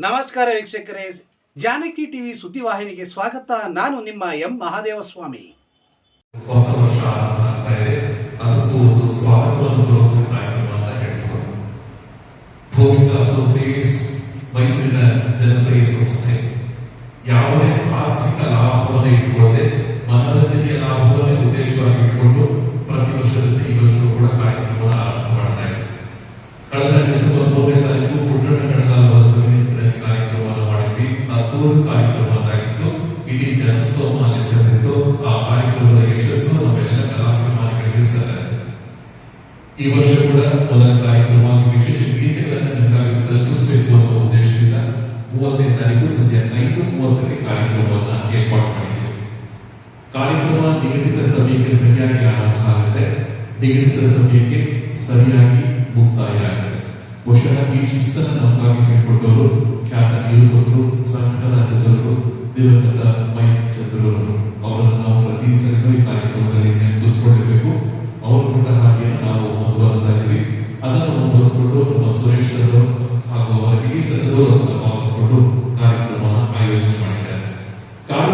ನಮಸ್ಕಾರ ವೀಕ್ಷಕರೇ. ಜಾನಕಿ ಟಿವಿ ಸುದ್ದಿವಾಹಿನಿಗೆ ಸ್ವಾಗತ. ನಾನು ನಿಮ್ಮ ಎಂ ಮಹಾದೇವಸ್ವಾಮಿ. ಮೈಸೂರಿನ ಜನಪ್ರಿಯ ಸಂಸ್ಥೆ. ಯಾವುದೇ ಆರ್ಥಿಕ ಲಾಭವನ್ನು ಇಟ್ಟುಕೊಳ್ಳದೆ ಮೊದಲ ಕಾರ್ಯಕ್ರಮವಾಗಿ ವಿಶೇಷ ಗೀತೆಗಳನ್ನು ನಿಮಗಾಗಿ ತಲುಪಿಸಬೇಕು ಅನ್ನೋ ಉದ್ದೇಶದಿಂದ ಮೂವತ್ತನೇ ತಾರೀಕು ಸಂಜೆ ಐದು ಮೂವತ್ತಕ್ಕೆ ಕಾರ್ಯಕ್ರಮವನ್ನು ಏರ್ಪಾಡು ಮಾಡಿದೆ. ಕಾರ್ಯಕ್ರಮ ನಿಗದಿತ ಸಮಯಕ್ಕೆ ಸರಿಯಾಗಿ ಆರಂಭ ಆಗುತ್ತೆ ನಿಗದಿತ ಸಮಯಕ್ಕೆ ಸರಿಯಾಗಿ ಮುಕ್ತಾಯ ಆಗುತ್ತೆ ಬಹುಶಃ ಈ ಶಿಸ್ತನ್ನು ನಮಗಾಗಿ ಹೇಳ್ಕೊಟ್ಟವರು ಖ್ಯಾತ ನಿರೂಪಕರು ಸಂಘಟನಾ ಚತುರರು ದಿವಂಗತ ಮೈ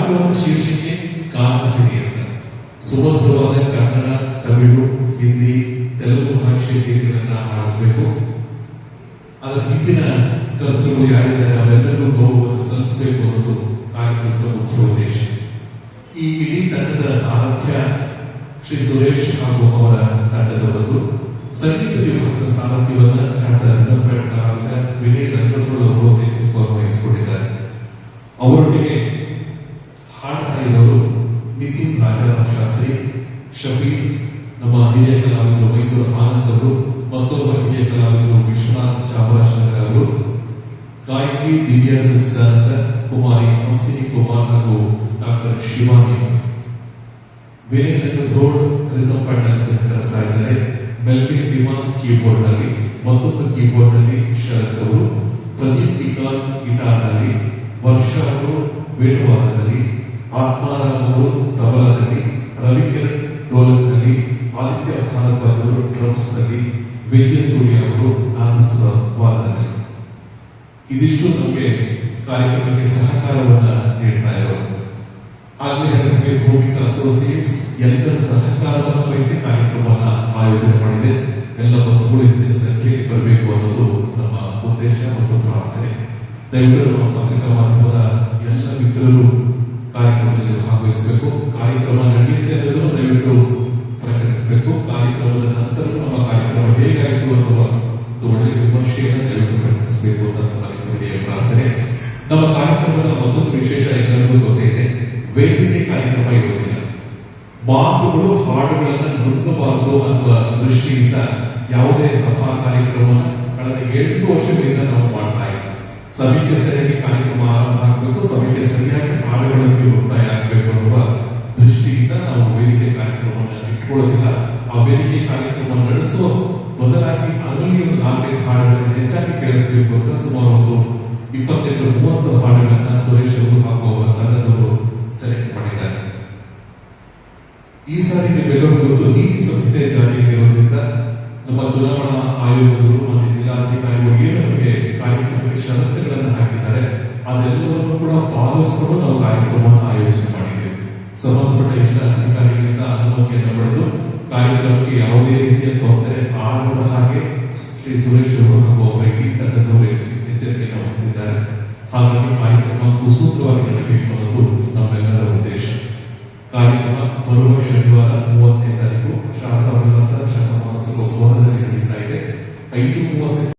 ಕಾರ್ಯಕ್ರಮದ ಶೀರ್ಷಿಕೆ ಕಾಮಸಿರಿ ಅಂತ. ಸುಭದ್ರವಾದ ಕನ್ನಡ, ತಮಿಳು, ಹಿಂದಿ, ತೆಲುಗು ಭಾಷೆ ಗೀತೆಗಳನ್ನ ಹಾಡಿಸಬೇಕು ಅದರ ಹಿಂದಿನ ಕರ್ತೃಗಳು ಯಾರಿದ್ದಾರೆ ಅವರೆಲ್ಲರಿಗೂ ಗೌರವವನ್ನು ಸಲ್ಲಿಸಬೇಕು ಅನ್ನೋದು ಕಾರ್ಯಕ್ರಮದ ಮುಖ್ಯ ಉದ್ದೇಶ. ಈ ಇಡೀ ತಂಡದ ಸಾರಥ್ಯ ಶ್ರೀ ಸುರೇಶ್ ಹಾಗೂ ಅವರ ತಂಡದವರದ್ದು. ಸಂಗೀತ ವಿಭಾಗದ ಸಾರಥ್ಯವನ್ನ ಖ್ಯಾತ ರಂಗಪೇಟ ಶಬೀರ್ ನಮ್ಮ ಹಿರಿಯ ಕಲಾವಿದರು ಮೈಸೂರು ಆನಂದ್ ಅವರು ಮತ್ತೊಬ್ಬ ಹಿರಿಯ ಕಲಾವಿದರು ವಿಶ್ವನಾಥ್ ಚಾಮರಾಜನಗರ ಅವರು ಗಾಯಕಿ ದಿವ್ಯಾ ಸಚ್ಚಿದಾನಂದ, ಕುಮಾರಿ ಹಂಸಿನಿ ಕುಮಾರ್ ಹಾಗೂ ಡಾಕ್ಟರ್ ಶಿವಾನಿ ವಿನಯ್ ಧೋಡ್ ರಿತಮ್ ಪಂಡಲ್ ಸಹಕರಿಸ್ತಾ ಇದ್ದಾರೆ. ಕೀಬೋರ್ಡ್ನಲ್ಲಿ ಮತ್ತೊಂದು ಕೀಬೋರ್ಡ್ನಲ್ಲಿ ಶರತ್ ಅವರು, ಪ್ರದೀಪ್ ಟಿಕಾಲ್ ಗಿಟಾರ್ನಲ್ಲಿ ವರ್ಷ ಅವರು ವೇಣುವಾದದಲ್ಲಿ ಆತ್ಮಾರಾಮ್ ಅವರು, ತಬಲಾದಲ್ಲಿ, ರವಿಕಿರಣ್ ಡೋಲಕ್ನಲ್ಲಿ ಆದಿತ್ಯ ಭಾರದ್ವಾಜ್ ಅವರು ಡ್ರಮ್ಸ್ನಲ್ಲಿ ವಿಜಯ ಸೂರ್ಯ ಅವರು ನಾದಸ್ವರ ವಾದನದಲ್ಲಿ ಇದಿಷ್ಟು ನಮಗೆ ಕಾರ್ಯಕ್ರಮಕ್ಕೆ ಸಹಕಾರವನ್ನು ನೀಡ್ತಾ ಇರೋ ಆಗ್ಲೇ ಹೇಳಿದಂಗೆ ಭೂಮಿಕಾ ಅಸೋಸಿಯೇಟ್ಸ್ ಎಲ್ಲರ ಸಹಕಾರವನ್ನು ವಹಿಸಿ ಕಾರ್ಯಕ್ರಮವನ್ನ ಆಯೋಜನೆ ಮಾಡಿದೆ. ಎಲ್ಲ ಬಂಧುಗಳು ಹೆಚ್ಚಿನ ಸಂಖ್ಯೆಯಲ್ಲಿ ಬರಬೇಕು ಅನ್ನೋದು ನಮ್ಮ ಉದ್ದೇಶ ಮತ್ತು ಪ್ರಾರ್ಥನೆ. ದಯವಿಟ್ಟು ನಮ್ಮ ಪತ್ರಿಕಾ ಮಾಧ್ಯಮದ ಎಲ್ಲ ಮಿತ್ರರು ಕಾರ್ಯಕ್ರಮದಲ್ಲಿ ಭಾಗವಹಿಸಬೇಕು. ಕಾರ್ಯಕ್ರಮ ನಮ್ಮ ಕಾರ್ಯಕ್ರಮದ ಮತ್ತೊಂದು ವಿಶೇಷ ಎಲ್ಲರಿಗೂ ಗೊತ್ತಿದೆ ವೇದಿಕೆ ಕಾರ್ಯಕ್ರಮ ಇರುವುದಿಲ್ಲ. ಮಾತುಗಳು, ಹಾಡುಗಳನ್ನು ನುಗ್ಗಬಾರದು ಅನ್ನುವ ದೃಷ್ಟಿಯಿಂದ ಯಾವುದೇ ಸಭಾ ಕಾರ್ಯಕ್ರಮವನ್ನು ಕಳೆದ ಎಂಟು ವರ್ಷಗಳಿಂದ ನಾವು ಮಾಡ್ತಾ ಇದ್ದೀವಿ. ಸಭೆಗೆ ಸರಿಯಾಗಿ ಕಾರ್ಯಕ್ರಮ ಆರಂಭ ಆಗಬೇಕು ಸಭೆಗೆ ಸರಿಯಾಗಿ ಹಾಡುಗಳಲ್ಲಿ ಮುಕ್ತಾಯ ಆಗಬೇಕು ಅನ್ನುವ ದೃಷ್ಟಿಯಿಂದ ನಾವು ವೇದಿಕೆ ಕಾರ್ಯಕ್ರಮವನ್ನು ಇಟ್ಕೊಳ್ಳೋದಿಲ್ಲ. ಆ ವೇದಿಕೆ ಕಾರ್ಯಕ್ರಮ ನಡೆಸುವ ಬದಲಾಗಿ ಅದರಲ್ಲಿ ಒಂದು ನಾಲ್ಕೈದು ಹಾಡುಗಳನ್ನು ಹೆಚ್ಚಾಗಿ ಕೇಳಿಸಬೇಕು ಅಂತ ಸುಮಾರು ಒಂದು ಇಪ್ಪತ್ತೆಂಟು, ಮೂವತ್ತು ಹಾಡುಗಳನ್ನ ಸುರೇಶ್ ಅವರು ಹಾಗೂ ತಂಡದವರು ಸೆಲೆಕ್ಟ್ ಮಾಡಿದ್ದಾರೆ. ಈ ಸಾರಿ ಬೆಂಗಳೂರು ಗೊತ್ತು ನೀತಿ ಸಂಹಿತೆ ಜಾರಿಗೆ ಇರೋದ್ರಿಂದ ನಮ್ಮ ಚುನಾವಣಾ ಆಯೋಗದವರು ಮತ್ತು ಜಿಲ್ಲಾಧಿಕಾರಿಗಳು ಏನು ನಮಗೆ ಕಾರ್ಯಕ್ರಮಕ್ಕೆ ಷರತ್ತುಗಳನ್ನು ಹಾಕಿದ್ದಾರೆ, ಅದೆಲ್ಲವನ್ನು ಕೂಡ ಪಾಲಿಸಿಕೊಂಡು ನಾವು ಕಾರ್ಯಕ್ರಮವನ್ನು ಆಯೋಜನೆ ಮಾಡಿದ್ದೇವೆ. ಸಂಬಂಧಪಟ್ಟ ಎಲ್ಲ ಅಧಿಕಾರಿಗಳಿಂದ ಅನುಮತಿಯನ್ನು ಪಡೆದು ಕಾರ್ಯಕ್ರಮಕ್ಕೆ ಯಾವುದೇ ರೀತಿಯ ತೊಂದರೆ ಆಗದ ಹಾಗೆ ಸುರೇಶ್ ಅವರು ಹಾಗೂ ಅವರ ಇಡೀ ತಂಡದವರು ಎಚ್ಚ- ಎಚ್ಚರಿಕೆಯನ್ನು ವಹಿಸಿದ್ದಾರೆ ಹಾಗಾಗಿ ಕಾರ್ಯಕ್ರಮ ಸುಸೂತ್ರವಾಗಿ ನಡೆಯಬೇಕು ಅನ್ನೋದು ನಮ್ಮೆಲ್ಲರ ಉದ್ದೇಶ